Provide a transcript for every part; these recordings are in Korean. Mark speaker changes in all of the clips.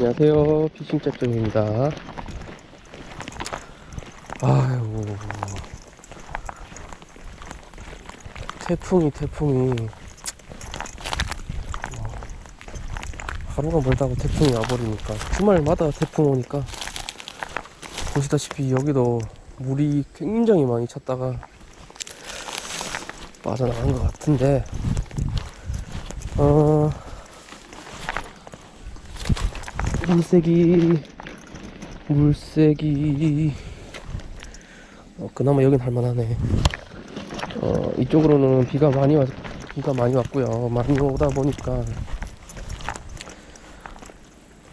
Speaker 1: 안녕하세요. 피싱 짭정입니다. 아유. 태풍이, 태풍이. 하루가 멀다고 태풍이 와버리니까. 주말마다 태풍 오니까. 보시다시피 여기도 물이 굉장히 많이 찼다가 빠져나간 것 같은데, 어, 물색이 물색이. 어, 그나마 여긴 할만하네. 어, 이쪽으로는 비가 많이 왔 비가 많이 왔고요. 많이 오다 보니까.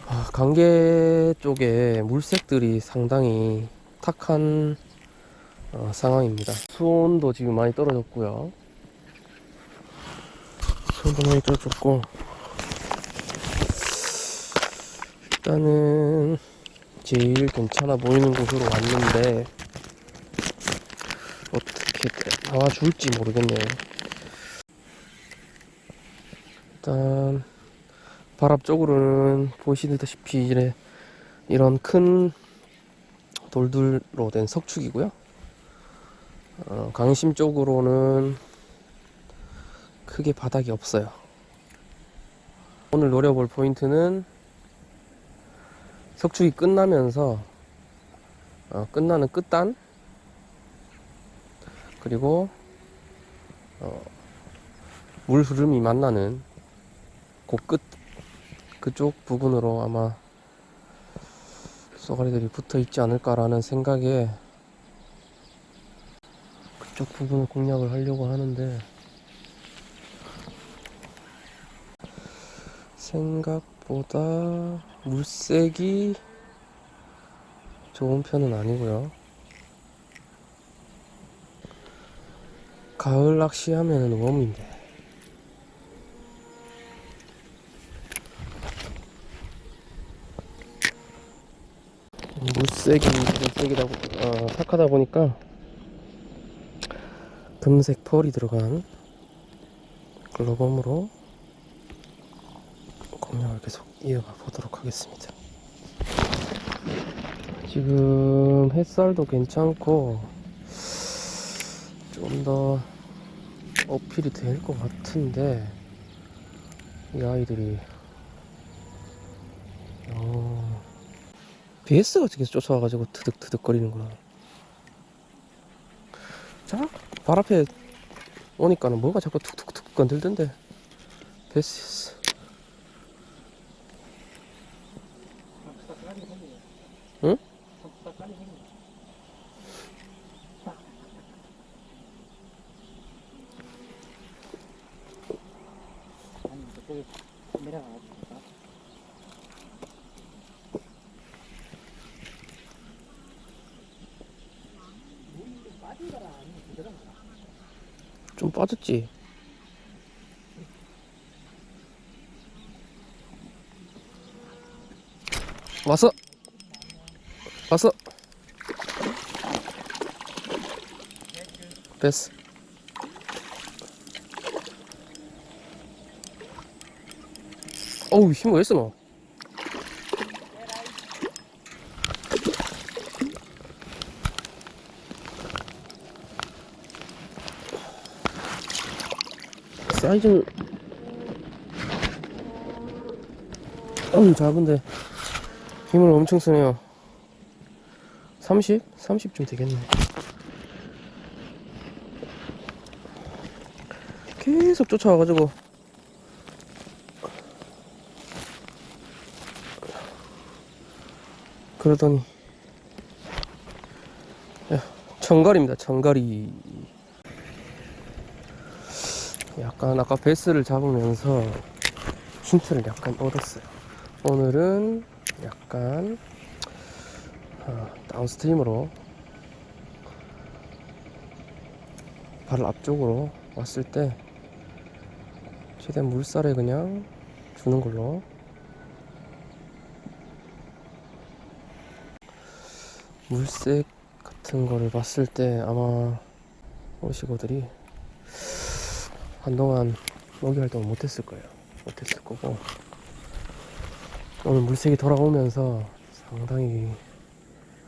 Speaker 1: 아, 강계 쪽에 물색들이 상당히 탁한 어, 상황입니다. 수온도 지금 많이 떨어졌고요. 수온도 많이 떨어졌고 일단은 제일 괜찮아 보이는 곳으로 왔는데 어떻게 나와줄지 모르겠네요. 일단 발 앞쪽으로는 보시다시피 이래 이런 큰 돌들로 된 석축이고요. 어, 강심 쪽으로는 크게 바닥이 없어요. 오늘 노려볼 포인트는 석축이 끝나면서 어, 끝나는 끝단? 그리고 어, 물 흐름이 만나는 그끝 그쪽 부분으로 아마 쏘가리들이 붙어 있지 않을까라는 생각에 그쪽 부분을 공략을 하려고 하는데 생각보다 물색이 좋은 편은 아니고요. 가을 낚시하면은 웜인데. 물색이 물색이다 보- 어, 탁하다 보니까 금색 펄이 들어간 글로범으로 공략을 계속 이어가 보도록 하겠습니다. 지금 햇살도 괜찮고 좀 더 어필이 될 것 같은데 이 아이들이 어, BS가 계속 쫓아와가지고 트득트득거리는구나. 자, 발 앞에 오니까는 뭐가 자꾸 툭툭툭 건들던데. 베스. 응? 좀 빠졌지? 왔어! 왔어! 됐어. 어우, 힘왜 했어, 너? 사이즈는 어우 작은데 힘을 엄청 쓰네요. 30? 30쯤 되겠네. 계속 쫓아와가지고. 그러더니. 야, 청가리입니다 청가리 약간 아까 베스를 잡으면서 힌트를 약간 얻었어요. 오늘은 약간 어, 다운스트림으로 발 앞쪽으로 왔을 때 최대한 물살에 그냥 주는 걸로 물색 같은 거를 봤을 때 아마 오시고들이 한동안 먹이 활동을 못했을 거예요. 못했을 거고 오늘 물색이 돌아오면서 상당히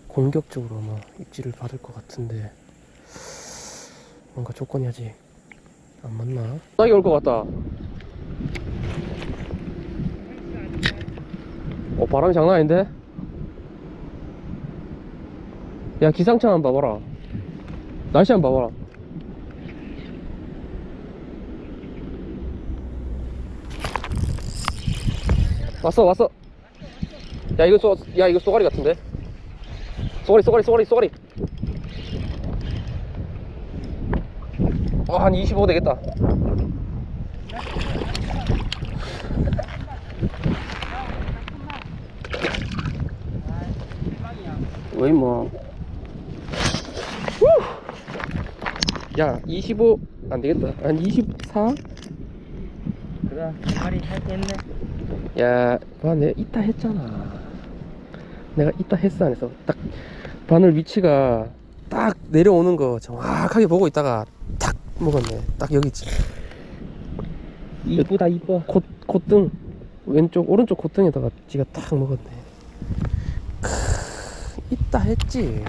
Speaker 1: 공격적으로 아마 입질을 받을 것 같은데 뭔가 조건이 아직 안 맞나? 싸게 올것 같다. 어 바람이 장난 아닌데? 야 기상청 한번 봐봐라. 날씨 한번 봐봐라. 왔어 왔어. 야 이거 쏘, 야 이거 쏘가리 같은데? 쏘가리 쏘가리 쏘가리 쏘가리. 어 한 25 되겠다. 왜 뭐? 야, 25 안 되겠다. 한 24?
Speaker 2: 그래 말이 할게 했네
Speaker 1: 야, 봐, 내가 이따 했잖아. 내가 이따 했어 안 했어? 딱 바늘 위치가 딱 내려오는 거 정확하게 보고 있다가 탁 먹었네. 딱 여기 있지.
Speaker 2: 이쁘다 이뻐
Speaker 1: 콧, 콧등 왼쪽 오른쪽 콧등에다가 지가 딱 먹었네. 크, 이따 했지.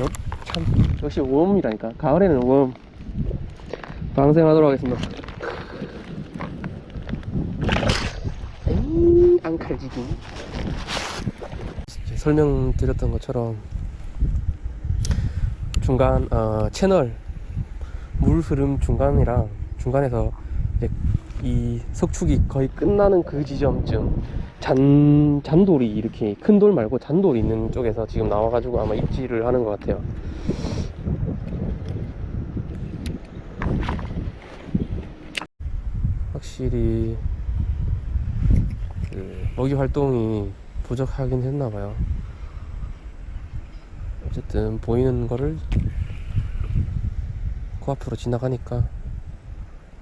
Speaker 1: 역, 참 역시 웜이라니까. 가을에는 웜. 방생하도록 하겠습니다. 에이, 안 칼지기. 이제 설명드렸던 것처럼 중간 어, 채널 물 흐름 중간이랑 중간에서 이 석축이 거의 끝나는 그 지점쯤 잔 잔돌이 이렇게 큰 돌 말고 잔돌이 있는 쪽에서 지금 나와가지고 아마 입질을 하는 것 같아요. 확실히 그 먹이 활동이 부족하긴 했나 봐요. 어쨌든 보이는 거를 코앞으로 지나가니까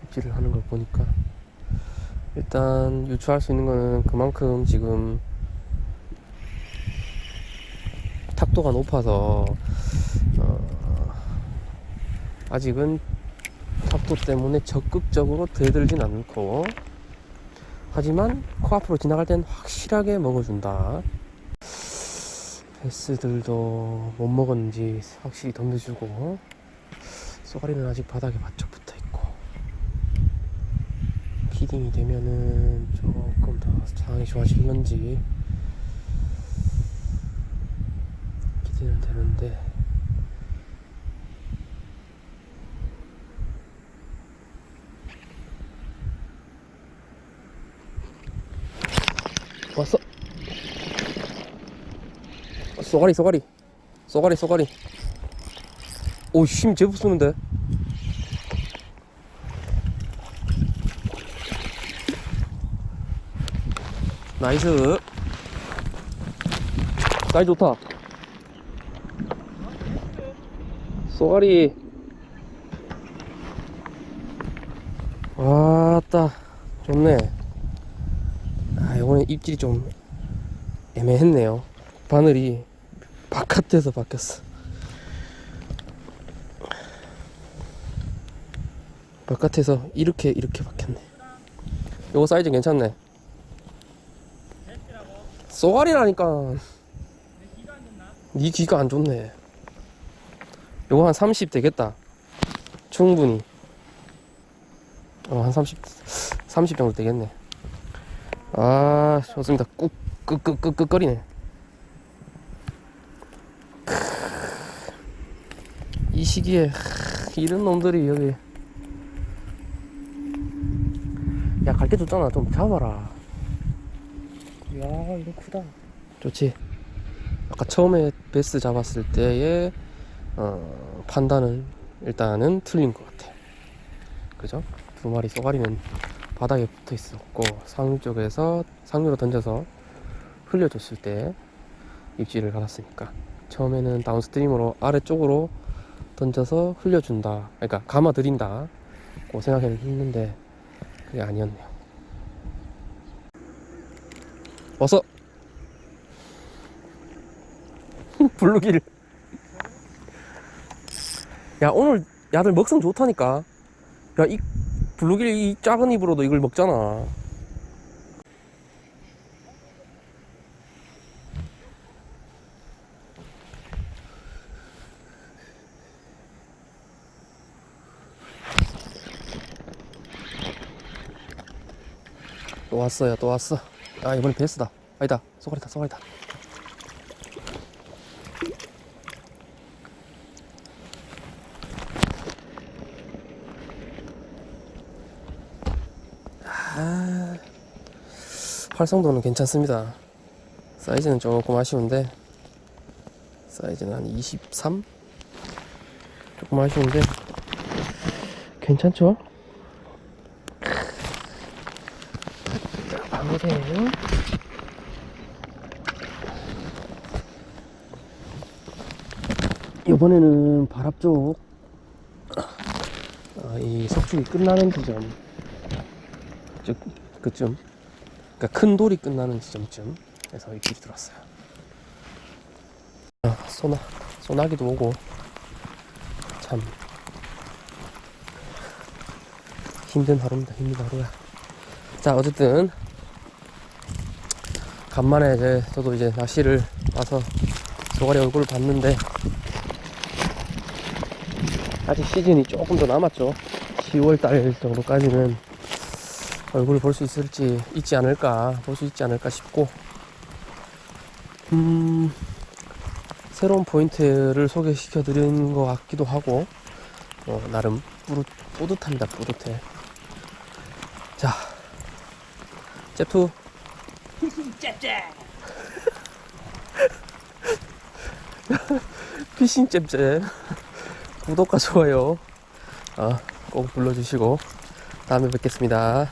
Speaker 1: 입질을 하는 걸 보니까 일단 유추할 수 있는 거는 그만큼 지금 탁도가 높아서 어, 아직은 탁도 때문에 적극적으로 들들진 않고 하지만 코앞으로 지나갈 땐 확실하게 먹어준다. 베스들도 못 먹었는지 확실히 던져주고 쏘가리는 아직 바닥에 바짝 붙어 있고 키딩이 되면은 조금 더 상황이 좋아질런지 기대는 되는데 왔어 쏘가리 쏘가리. 쏘가리 쏘가리. 오힘 제법 쏘는데? 나이스. 사이 좋다. 쏘가리. 와따 좋네. 아 이번엔 입질이 좀 애매했네요. 바늘이 바깥에서 바뀌었어 바깥에서 이렇게 이렇게 바뀌었네 요거 사이즈 괜찮네 쏘가리라니까 네 귀가 안 좋네 요거 한 30 되겠다 충분히 어 한 30, 30 정도 되겠네 아 좋습니다 꾹 끄끄끄끄 거리네 시기에 하, 이런 놈들이 여기. 야 갈게 줬잖아. 좀 잡아라.
Speaker 2: 야 이거 크다.
Speaker 1: 좋지? 아까 처음에 베스 잡았을 때의 어, 판단은 일단은 틀린 것 같아. 그죠? 두 마리 쏘가리는 바닥에 붙어 있었고 상류 쪽에서 상류로 던져서 흘려줬을 때 입질을 받았으니까. 처음에는 다운스트림으로 아래쪽으로 던져서 흘려준다. 그러니까 감아들인다. 고 생각했는데 그게 아니었네요. 어서! 블루길 야 오늘 야들 먹성 좋다니까. 야 이 블루길 이 작은 입으로도 이걸 먹잖아. 또 왔어요, 또 왔어. 아, 이번엔 베스다. 아니다, 쏘가리다, 쏘가리다. 아, 활성도는 괜찮습니다. 사이즈는 조금 아쉬운데, 사이즈는 한 23? 조금 아쉬운데, 괜찮죠? 자, 방어대요. 이번에는 발압 쪽, 아, 이 석축이 끝나는 지점, 즉, 그쯤, 그러니까 큰 돌이 끝나는 지점쯤, 에서 이 길이 들어왔어요. 아, 소나, 소나기도 오고, 참, 힘든 하루입니다. 힘든 하루야. 자, 어쨌든, 간만에 이제, 저도 이제 낚시를 와서 소가리 얼굴을 봤는데, 아직 시즌이 조금 더 남았죠. 10월달 정도까지는 얼굴을 볼 수 있을지, 있지 않을까, 볼 수 있지 않을까 싶고, 음, 새로운 포인트를 소개시켜 드린 것 같기도 하고, 어, 나름 뿌듯, 뿌듯합니다, 뿌듯해. 자, 잽투. 피싱 잽잽. 구독과 좋아요 어, 꼭 눌러주시고 다음에 뵙겠습니다.